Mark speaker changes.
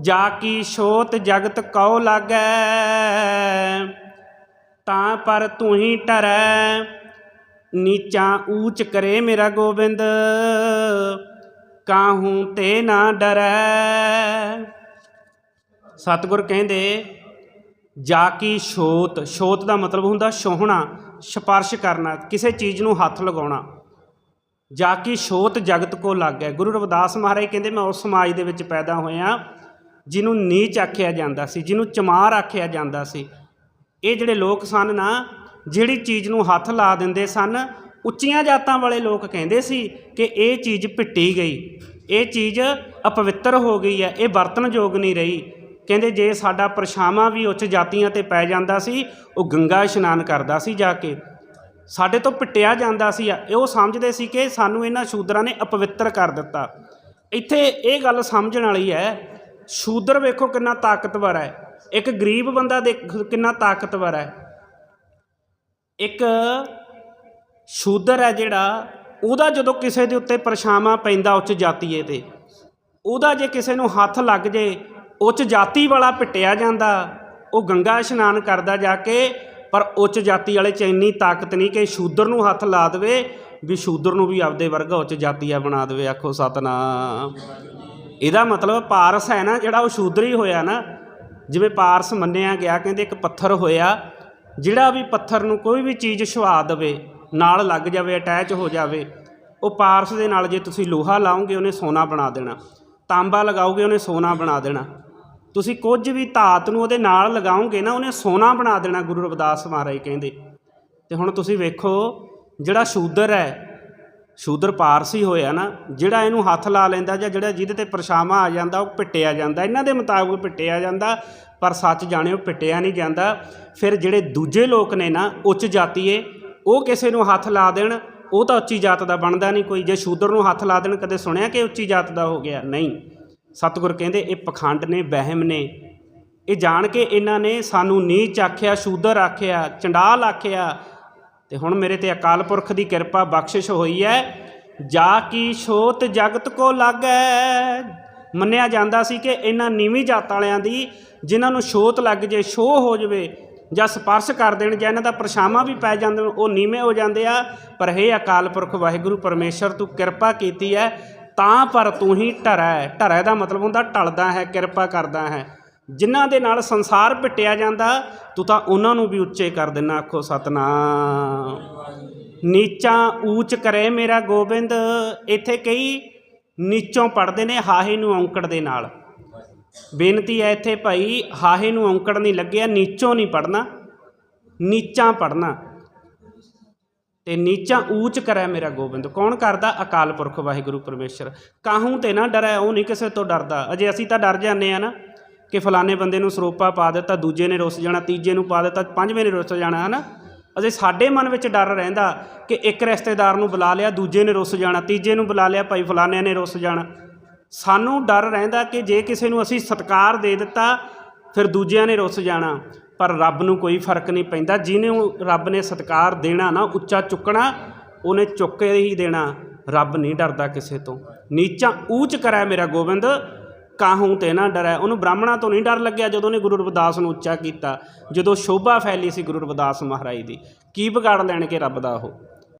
Speaker 1: ਜਾ ਕੀ ਛੋਤ ਜਗਤ ਕਉ ਲਾਗੈ? ਤਾਂ ਪਰ ਤੂੰ ਹੀ ਟਰੈ, ਨੀਚਾ ਊਚ ਕਰੇ ਮੇਰਾ ਗੋਬਿੰਦ, ਕਾਹੂ ਤੇ ਨਾ ਡਰੈ? ਸਤਿਗੁਰ ਕਹਿੰਦੇ, ਜਾ ਕੀ ਛੋਤ ਛੋਤ ਦਾ ਮਤਲਬ ਹੁੰਦਾ ਛੋਹਣਾ ਸਪਰਸ਼ ਕਰਨਾ, ਕਿਸੇ ਚੀਜ਼ ਨੂੰ ਹੱਥ ਲਗਾਉਣਾ। ਜਾ ਕੀ ਛੋਤ ਜਗਤ ਕੋ ਲੱਗੈ। ਗੁਰੂ ਰਵਿਦਾਸ ਮਹਾਰਾਜ ਕਹਿੰਦੇ, ਮੈਂ ਉਸ ਸਮਾਜ ਦੇ ਵਿੱਚ ਪੈਦਾ ਹੋਇਆ ਜਿਹਨੂੰ ਨੀਚ ਆਖਿਆ ਜਾਂਦਾ ਸੀ, ਜਿਹਨੂੰ ਚਮਾਰ ਆਖਿਆ ਜਾਂਦਾ ਸੀ। ਇਹ ਜਿਹੜੇ ਲੋਕ ਸਨ ਨਾ, ਜਿਹੜੀ ਚੀਜ਼ ਨੂੰ ਹੱਥ ਲਾ ਦਿੰਦੇ ਸਨ, ਉੱਚੀਆਂ ਜਾਤਾਂ ਵਾਲੇ ਲੋਕ ਕਹਿੰਦੇ ਸੀ ਕਿ ਇਹ ਚੀਜ਼ ਪਿੱਟੀ ਗਈ, ਇਹ ਚੀਜ਼ ਅਪਵਿੱਤਰ ਹੋ ਗਈ ਹੈ, ਇਹ ਵਰਤਨਯੋਗ ਨਹੀਂ ਰਹੀ। ਕਹਿੰਦੇ ਜੇ ਸਾਡਾ ਪਰਛਾਵਾਂ ਵੀ ਉੱਚ ਜਾਤੀਆਂ ਤੇ ਪੈ ਜਾਂਦਾ ਸੀ, ਉਹ ਗੰਗਾ ਇਸ਼ਨਾਨ ਕਰਦਾ ਸੀ ਜਾ ਕੇ। ਸਾਡੇ ਤੋਂ ਪਿੱਟਿਆ ਜਾਂਦਾ ਸੀ, ਇਹ ਉਹ ਸਮਝਦੇ ਸੀ ਕਿ ਸਾਨੂੰ ਇਹਨਾਂ ਸ਼ੂਦਰਾਂ ਨੇ ਅਪਵਿੱਤਰ ਕਰ ਦਿੱਤਾ। ਇੱਥੇ ਇਹ ਗੱਲ ਸਮਝਣ ਵਾਲੀ ਹੈ ਸ਼ੂਦਰ ਵੇਖੋ ਕਿੰਨਾ ਤਾਕਤਵਰ ਹੈ। ਇੱਕ ਗਰੀਬ ਬੰਦਾ ਦੇਖੋ ਕਿੰਨਾ ਤਾਕਤਵਰ ਹੈ। ਇੱਕ ਸ਼ੂਦਰ ਹੈ ਜਿਹੜਾ, ਉਹਦਾ ਜਦੋਂ ਕਿਸੇ ਦੇ ਉੱਤੇ ਪਰਛਾਵਾਂ ਪੈਂਦਾ ਉੱਚ ਜਾਤੀਏ ਤੇ, ਉਹਦਾ ਜੇ ਕਿਸੇ ਨੂੰ ਹੱਥ ਲੱਗ ਜੇ, ਉੱਚ ਜਾਤੀ ਵਾਲਾ ਪਿੱਟਿਆ ਜਾਂਦਾ, ਉਹ ਗੰਗਾ ਇਸ਼ਨਾਨ ਕਰਦਾ ਜਾ ਕੇ, ਪਰ ਉੱਚ ਜਾਤੀ ਵਾਲੇ 'ਚ ਇੰਨੀ ਤਾਕਤ ਨਹੀਂ ਕਿ ਸ਼ੂਦਰ ਨੂੰ ਹੱਥ ਲਾ ਦੇਵੇ, ਵੀ ਸ਼ੂਦਰ ਨੂੰ ਵੀ ਆਪਦੇ ਵਰਗਾ ਉੱਚ ਜਾਤੀਆ ਬਣਾ ਦੇਵੇ। ਆਖੋ ਸਤਨਾਮ। ਇਹਦਾ ਮਤਲਬ ਪਾਰਸ ਹੈ ਨਾ, ਜਿਹੜਾ ਉਹ ਸ਼ੂਦਰ ਹੀ ਹੋਇਆ ਨਾ, ਜਿਵੇਂ ਪਾਰਸ ਮੰਨਿਆ ਗਿਆ, ਕਹਿੰਦੇ ਇੱਕ ਪੱਥਰ ਹੋਇਆ, ਜਿਹੜਾ ਵੀ ਪੱਥਰ ਨੂੰ ਕੋਈ ਵੀ ਚੀਜ਼ ਛੁਆ ਦੇਵੇ, ਨਾਲ ਲੱਗ ਜਾਵੇ, ਅਟੈਚ ਹੋ ਜਾਵੇ, ਉਹ ਪਾਰਸ ਦੇ ਨਾਲ ਜੇ ਤੁਸੀਂ ਲੋਹਾ ਲਾਓਗੇ, ਉਹਨੇ ਸੋਨਾ ਬਣਾ ਦੇਣਾ। ਤਾਂਬਾ ਲਗਾਓਗੇ, ਉਹਨੇ ਸੋਨਾ ਬਣਾ ਦੇਣਾ। ਤੁਸੀਂ ਕੁਝ ਵੀ ਧਾਤ ਨੂੰ ਉਹਦੇ ਨਾਲ ਲਗਾਓਗੇ ਨਾ, ਉਹਨੇ ਸੋਨਾ ਬਣਾ ਦੇਣਾ, ਗੁਰੂ ਰਵਿਦਾਸ ਮਹਾਰਾਜ ਕਹਿੰਦੇ। ਤੇ ਹੁਣ ਤੁਸੀਂ ਵੇਖੋ, ਜਿਹੜਾ ਸ਼ੂਦਰ ਹੈ ਸ਼ੂਦਰ ਪਾਰਸੀ ਹੋਇਆ ਨਾ, ਜਿਹੜਾ ਇਹਨੂੰ ਹੱਥ ਲਾ ਲੈਂਦਾ ਜਾਂ ਜਿਹੜਾ ਜਿਹਦੇ ਤੇ ਪਰਛਾਵਾਂ ਆ ਜਾਂਦਾ, ਉਹ ਪਿੱਟਿਆ ਜਾਂਦਾ। ਇਹਨਾਂ ਦੇ ਮੁਤਾਬਕ ਪਿੱਟਿਆ ਜਾਂਦਾ, ਪਰ ਸੱਚ ਜਾਣਿਓ ਪਿੱਟਿਆ ਨਹੀਂ ਜਾਂਦਾ। ਫਿਰ ਜਿਹੜੇ ਦੂਜੇ ਲੋਕ ਨੇ ਨਾ, ਉੱਚ ਜਾਤੀਏ, ਉਹ ਕਿਸੇ ਨੂੰ ਹੱਥ ਲਾ ਦੇਣ, ਉਹ ਤਾਂ ਉੱਚੀ ਜਾਤ ਦਾ ਬਣਦਾ ਨਹੀਂ ਕੋਈ। ਜੇ ਸ਼ੂਦਰ ਨੂੰ ਹੱਥ ਲਾ ਦੇਣ, ਕਦੇ ਸੁਣਿਆ ਕਿ ਉੱਚੀ ਜਾਤ ਦਾ ਹੋ ਗਿਆ? ਨਹੀਂ। ਸਤਿਗੁਰ ਕਹਿੰਦੇ, ਇਹ ਪਖੰਡ ਨੇ, ਵਹਿਮ ਨੇ। ਇਹ ਜਾਣ ਕੇ ਇਹਨਾਂ ਨੇ ਸਾਨੂੰ ਨੀਚ ਆਖਿਆ, ਸ਼ੂਦਰ ਆਖਿਆ, ਚੰਡਾਲ ਆਖਿਆ ਤੇ ਹੁਣ ਮੇਰੇ ਤੇ ਅਕਾਲ ਪੁਰਖ ਦੀ ਕਿਰਪਾ ਬਖਸ਼ਿਸ਼ ਹੋਈ ਹੈ ਜਾ ਕੀ ਛੋਤ ਜਗਤ ਕੋ ਲਾਗੈ। ਮੰਨਿਆ ਜਾਂਦਾ ਸੀ ਕਿ ਇਹਨਾਂ ਨੀਵੀਂ ਜਾਤ ਵਾਲਿਆਂ ਦੀ, ਜਿਨ੍ਹਾਂ ਨੂੰ ਛੋਤ ਲੱਗ ਜੇ, ਛੋਹ ਹੋ ਜਵੇ ਜਾਂ ਸਪਰਸ਼ ਕਰ ਦੇਣ ਜਾਂ ਇਹਨਾਂ ਦਾ ਪਰਛਾਵਾਂ ਵੀ ਪੈ ਜਾਂਦੇ ਉਹ ਨੀਵੇਂ ਹੋ ਜਾਂਦੇ ਆ। ਪਰ ਹੇ ਅਕਾਲ ਪੁਰਖ, ਵਾਹਿਗੁਰੂ ਪਰਮੇਸ਼ਰ, ਤੂੰ ਕਿਰਪਾ ਕੀਤੀ ਹੈ ਤਾਂ ਪਰ ਤੂੰ ਹੀ ਢਰੈ। ਢਰੈ ਦਾ ਮਤਲਬ ਹੁੰਦਾ ਟਲਦਾ ਹੈ, ਕਿਰਪਾ ਕਰਦਾ ਹੈ। ਜਿਨ੍ਹਾਂ ਦੇ ਨਾਲ ਸੰਸਾਰ ਪਿੱਟਿਆ ਜਾਂਦਾ, ਤੂੰ ਤਾਂ ਉਹਨਾਂ ਨੂੰ ਵੀ ਉੱਚੇ ਕਰ ਦੇਣਾ ਆਖੋ ਸਤਨਾਮ। ਨੀਚਾ ਊਚ ਕਰੇ ਮੇਰਾ ਗੋਬਿੰਦ, ਇੱਥੇ ਕਈ ਨੀਚੋਂ ਪੜਦੇ ਨੇ, ਹਾਹੇ ਨੂੰ ਔਂਕੜ ਦੇ ਨਾਲ। ਬੇਨਤੀ ਹੈ ਇੱਥੇ ਭਾਈ, ਹਾਹੇ ਨੂੰ ਔਂਕੜ ਨਹੀਂ ਲੱਗਿਆ, ਨੀਚੋਂ ਨਹੀਂ ਪੜਨਾ ਨੀਚਾਂ ਪੜਨਾ ਤੇ ਨੀਚਾਂ ਊਚ ਕਰੈ ਮੇਰਾ ਗੋਬਿੰਦ। ਕੌਣ ਕਰਦਾ? ਅਕਾਲ ਪੁਰਖ ਵਾਹਿਗੁਰੂ ਪਰਮੇਸ਼ਰ। ਕਾਹੂ ਤੇ ਨਾ ਡਰੈ, ਉਹ ਨਹੀਂ ਕਿਸੇ ਤੋਂ ਡਰਦਾ। ਅਜੇ ਅਸੀਂ ਤਾਂ ਡਰ ਜਾਂਦੇ ਆ ਨਾ। ਕਿ ਫਲਾਣੇ ਬੰਦੇ ਨੂੰ ਸਰੋਪਾ ਪਾ ਦਿੱਤਾ, ਦੂਜੇ ਨੇ ਰੁੱਸ ਜਾਣਾ, ਤੀਜੇ ਨੂੰ ਪਾ ਦਿੱਤਾ, ਪੰਜਵੇਂ ਨੇ ਰੁੱਸ ਜਾਣਾ, ਹਨਾ? ਅਜੇ ਸਾਡੇ ਮਨ ਵਿੱਚ ਡਰ ਰਹਿੰਦਾ ਕਿ ਇੱਕ ਰਿਸ਼ਤੇਦਾਰ ਨੂੰ ਬੁਲਾ ਲਿਆ, ਦੂਜੇ ਨੇ ਰੁੱਸ ਜਾਣਾ, ਤੀਜੇ ਨੂੰ ਬੁਲਾ ਲਿਆ, ਭਾਈ ਫਲਾਣਿਆਂ ਨੇ ਰੁੱਸ ਜਾਣਾ। ਸਾਨੂੰ ਡਰ ਰਹਿੰਦਾ ਕਿ ਜੇ ਕਿਸੇ ਨੂੰ ਅਸੀਂ ਸਤਕਾਰ ਦੇ ਦਿੱਤਾ, ਫਿਰ ਦੂਜਿਆਂ ਨੇ ਰੁੱਸ ਜਾਣਾ। ਪਰ ਰੱਬ ਨੂੰ ਕੋਈ ਫ਼ਰਕ ਨਹੀਂ ਪੈਂਦਾ। ਜਿਹਨੇ ਰੱਬ ਨੇ ਸਤਕਾਰ ਦੇਣਾ ਨਾ, ਉੱਚਾ ਚੁੱਕਣਾ, ਉਹਨੇ ਚੁੱਕ ਕੇ ਹੀ ਦੇਣਾ। ਰੱਬ ਨਹੀਂ ਡਰਦਾ ਕਿਸੇ ਤੋਂ। ਨੀਚਾ ਊਚ ਕਰੇ ਮੇਰਾ ਗੋਬਿੰਦ ਕਾਹੂ ਤੇ ਨਾ ਡਰੈ। ਉਹਨੂੰ ਬ੍ਰਾਹਮਣਾਂ ਤੋਂ ਨਹੀਂ ਡਰ ਲੱਗਿਆ ਜਦੋਂ ਨੇ ਗੁਰੂ ਰਵਿਦਾਸ ਨੂੰ ਉੱਚਾ ਕੀਤਾ। ਜਦੋਂ ਸ਼ੋਭਾ ਫੈਲੀ ਸੀ ਗੁਰੂ ਰਵਿਦਾਸ ਮਹਾਰਾਜ ਦੀ। ਕੀ ਵਿਗਾੜ ਲੈਣਗੇ ਰੱਬ ਦਾ ਉਹ?